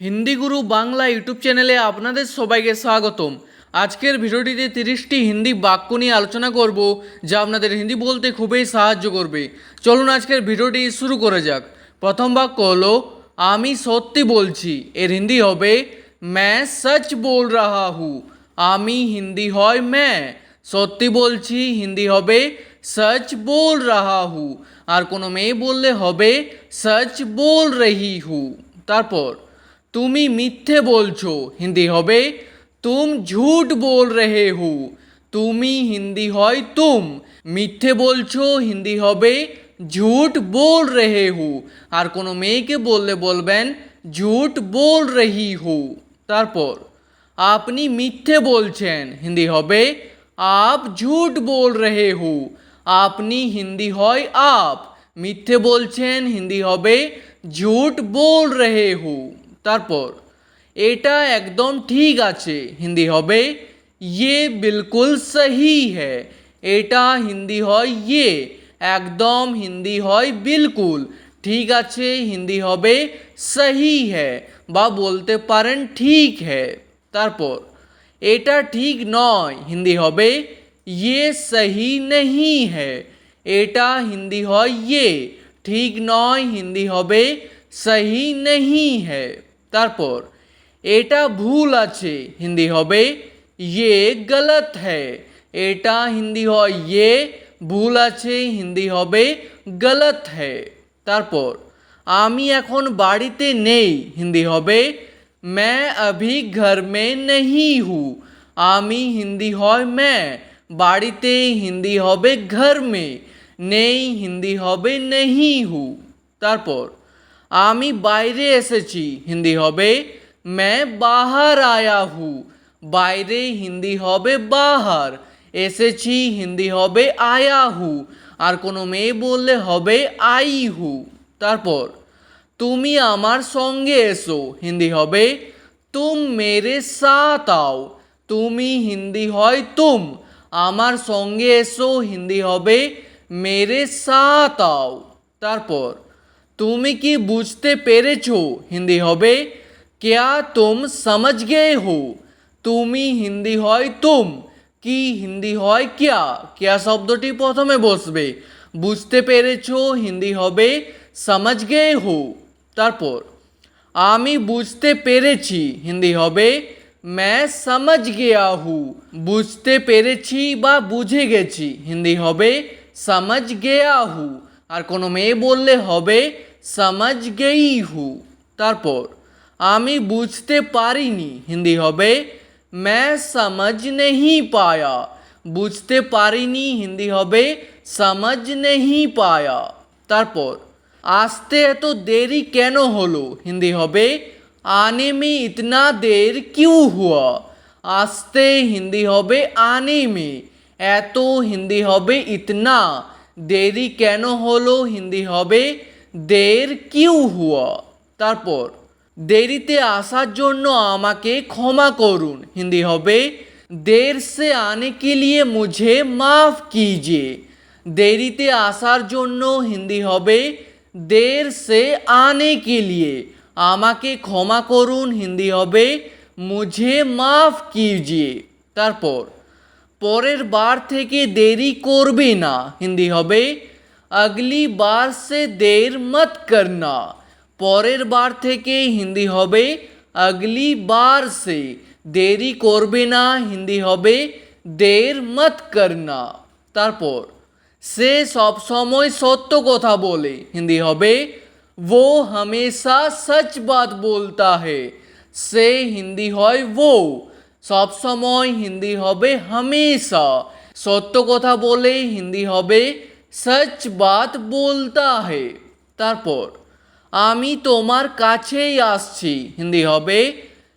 হিন্দি গুরু Bangla YouTube চ্যানেলে আপনাদের সবাইকে স্বাগতম। আজকের ভিডিওটিতে তিরিশটি হিন্দি বাক্য নিয়ে আলোচনা করব, যা আপনাদের হিন্দি বলতে খুবই সাহায্য করবে। চলুন আজকের ভিডিওটি শুরু করে যাক। প্রথম বাক্য হলো, আমি সত্যি বলছি, এর হিন্দি হবে ম্যা সচ বল রাহা হু, আমি হিন্দি হয় ম্যা সত্যি বলছি, হিন্দি হবে, সচ বল রাহা হু, আর কোনো মেয়ে বললে হবে, সচ বল রহি হু। তারপর তুমি মিথ্যে বলছো, হিন্দি হবে, তুম ঝুট বল রেহে হু, তুমি হিন্দি হয় তুম, মিথ্যে বলছো, হিন্দি হবে, ঝুট বল রেহে হু আর কোনো মেয়েকে বললে বলবেন, ঝুট বল রহি হু তারপর, আপনি মিথ্যে বলছেন, হিন্দি হবে, আপ ঝুট বল রেহে হু, আপনি হিন্দি হয় আপ, মিথ্যে বলছেন, হিন্দি হবে, ঝুট বল রেহে হু তারপর, এটা একদম ঠিক আছে, হিন্দি হবে ইয়ে বিলকুল সহি হ্যায়, এটা হিন্দি হয় ইয়ে একদম হিন্দি হয় বিলকুল, ঠিক আছে, হিন্দি হবে সহি বা বলতে পারেন ঠিক হ্যায়। তারপর, এটা ঠিক নয়, হিন্দি হবে ইয়ে সহি নেহি হ্যায়, এটা হিন্দি হয় ইয়ে ঠিক নয়, হিন্দি হবে সহি নেহি হ্যায়। তারপর এটা ভুল আছে হিন্দি হবে ইয়ে গলত হ্যায় এটা হিন্দি হয় ইয়ে ভুল আছে হিন্দি হবে গলত হ্যায় তারপর আমি এখন বাড়িতে নেই হিন্দি হবে मैं अभी घर में नहीं हूँ আমি হিন্দি হয় मैं বাড়িতে হিন্দি হবে ঘর মে নেই হিন্দি হবে নেহি হু তারপর আমি বাইরে এসেছি হিন্দি হবে मैं बाहर आया हूँ বাইরে হিন্দি হবে বাহার এসেছি হিন্দি হবে আয়া হু আর কোনো মেয়ে বললে হবে আই হু তারপর তুমি আমার সঙ্গে এসো হিন্দি হবে তুম মেরে সাথ আও তুমি হিন্দি হয় তুম আমার সঙ্গে এসো হিন্দি হবে মেরে সাথ আও তারপর তুমি কি বুঝতে পেরেছো হিন্দি হবে क्या तुम समझ गए हो তুমি হিন্দি হয় তুম কি হিন্দি হয় ক্যা ক্যা শব্দটি প্রথমে বসবে বুঝতে পেরেছো হিন্দি হবে সমাজ গে হো তারপর আমি বুঝতে পেরেছি হিন্দি হবে मैं समझ गया हूँ বুঝতে পেরেছি বা বুঝে গেছি হিন্দি হবে समझ गया हूँ আর কোনো মেয়ে বললে হবে समझ गई हूँ তারপর আমি বুঝতে পারিনি হিন্দি হবে मैं समझ नहीं पाया বুঝতে পারিনি হিন্দি হবে समझ नहीं पाया তারপর আসতে এত দেরি কেন হলো হিন্দি হবে आने में इतना देर क्यों हुआ আসতে হিন্দি হবে আনে মে এত হিন্দি হবে ইতনা দেরি কেন হলো হিন্দি হবে দের কিউ হুয়া। তারপর, দেরিতে আসার জন্য আমাকে ক্ষমা করুন। হিন্দি হবে, দের সে আনে কে লিয়ে মুঝে মাফ কিজিয়ে দেরিতে আসার জন্য হিন্দি হবে, দের সে আনে কে লিয়ে। আমাকে ক্ষমা করুন। হিন্দি হবে, মুঝে মাফ কিজিয়ে তারপর, পরের বার থেকে দেরি করবে না। হিন্দি হবে আগলি বার সে দের মত করনা পরের বার থেকে হিন্দি হবে আগলি বার সে দেরি করবে না হিন্দি হবে দের মত করনা তারপর সে সব সময় সত্য কথা বলে হিন্দি হবে वो हमेशा सच बात बोलता है সে হিন্দি হয় वो সব সময় হিন্দি হবে হামেশা সত্য কথা বলে হিন্দি হবে সচ বাত বলতা হে তারপর আমি তোমার কাছেই আসছি হিন্দি হবে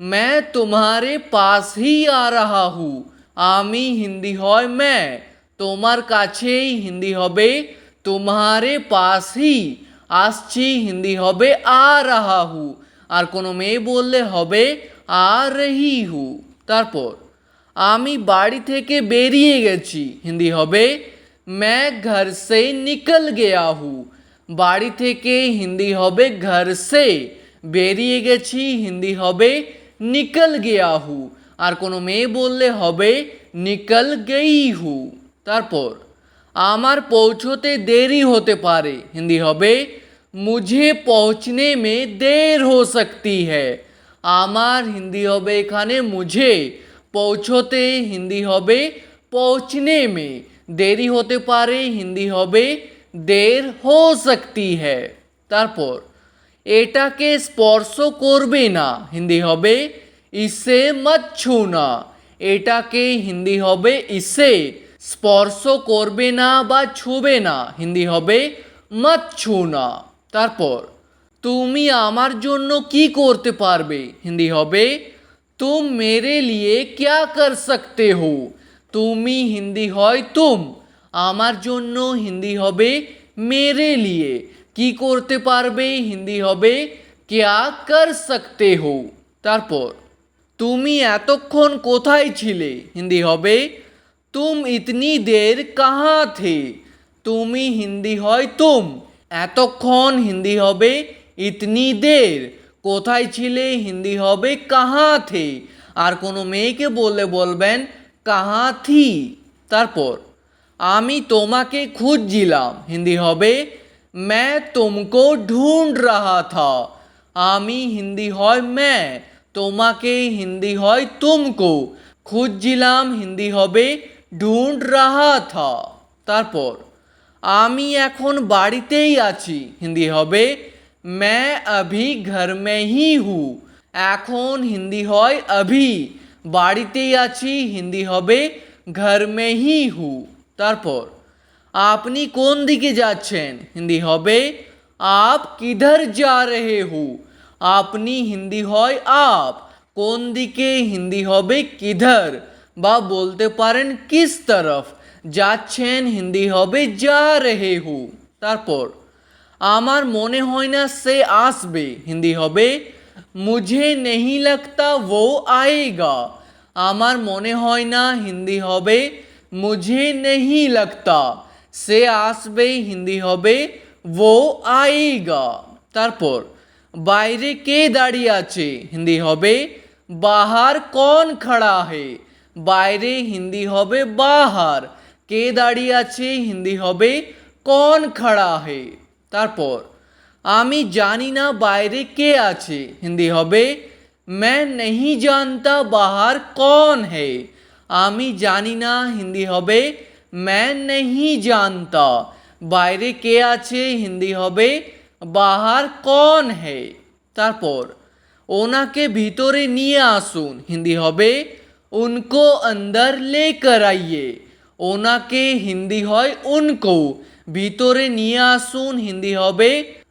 मैं तुम्हारे पास ही आ रहा हूँ আমি হিন্দি হয় मैं তোমার কাছেই হিন্দি হবে তোমারে পাশই আসছি হিন্দি হবে আ রাহা হু আর কোনো মেয়ে বললে হবে আ রহি হু তারপর আমি বাড়ি থেকে বেরিয়ে গেছি হিন্দি হবে मैं घर से निकल गया हूँ বাড়ি থেকে হিন্দি হবে ঘর সে বেরিয়ে গেছি হিন্দি হবে নিকল গেয়া হু আর কোনো মেয়ে বললে হবে নিকল গেই হু তারপর আমার পৌঁছতে দেরি হতে পারে হিন্দি হবে মুঝে পৌঁছনে মে দের হো সকতি হ্যায় আমার হিন্দি হবে এখানে মুঝে পৌঁছতে হিন্দি হবে পৌঁছনে মে দেরি হতে পারে হিন্দি হবে দের হো সকতি হ্যায় তারপর এটাকে স্পর্শ করবে না হিন্দি হবে ইসে মত ছুনা এটাকে হিন্দি হবে ইসে স্পর্শ করবে না বা ছুবে না হিন্দি হবে মত ছুনা তারপর তুমি আমার জন্য কি করতে পারবে হিন্দি হবে তুম মেরে লিয়ে ক্যা কর সকতে হো তুমি হিন্দি হয় তুম। আমার জন্য হিন্দি হবে মেরে লিয়ে। কি করতে পারবে হিন্দি হবে? ক্যা কর সকতে হো। তারপর, তুমি এতক্ষণ কোথায় ছিলে? হিন্দি হবে, তুম ইতনি দের কাহা থে? তুমি হিন্দি হয় তুম। এতক্ষণ হিন্দি হবে ইতনি দের। কোথায় ছিলে? হিন্দি হবে কাহা থে? আর কোনো মেয়েকে বললে বলবেন কাহা থি তারপর আমি তোমাকে খুঁজছিলাম হিন্দি হবে मैं तुमको ढूंढ रहा था আমি হিন্দি হয় मैं তোমাকে হিন্দি হয় তুমকো খুঁজছিলাম হিন্দি হবে ঢুঁড় রাহা থা তারপর আমি এখন বাড়িতেই আছি হিন্দি হবে मैं अभी घर में ही हूँ এখন হিন্দি হয় अभी বাড়িতেই আছি, হিন্দি হবে ঘর মে হি। তারপর, আপনি কোন দিকে যাচ্ছেন? হিন্দি হবে, আপ কিধর যা রেহে হু? আপনি হিন্দি হয়, আপ। কোন দিকে হিন্দি হবে, কিধর? বা বলতে পারেন, কিস তরফ? যাচ্ছেন, হিন্দি হবে, যা রেহে হু। তারপর, আমার মনে হয় না সে আসবে। হিন্দি হবে মুঝে নেহি লাগতা ও আয়েগা আমার মনে হয় না হিন্দি হবে মুঝে নেহি লাগতা সে আসবে হিন্দি হবে ও আয়েগা তারপর বাইরে কে দাঁড়িয়ে আছে হিন্দি হবে বাহার কন খড়া হে বাইরে হিন্দি হবে বাহার কে দাঁড়িয়ে আছে হিন্দি হবে কন খড়া হে তারপর আমি জানি না বাইরে কে আছে হিন্দি হবে मैं नहीं जानता बाहर कौन है আমি জানি না হিন্দি হবে मैं नहीं जानता বাইরে কে আছে হিন্দি হবে বাহার কন হে তারপর ওনাকে ভিতরে নিয়ে আসুন হিন্দি হবে উনকো অন্দর লেকর আইয়ে ওনাকে হিন্দি হয় উনকো ভিতরে নিয়ে আসুন হিন্দি হবে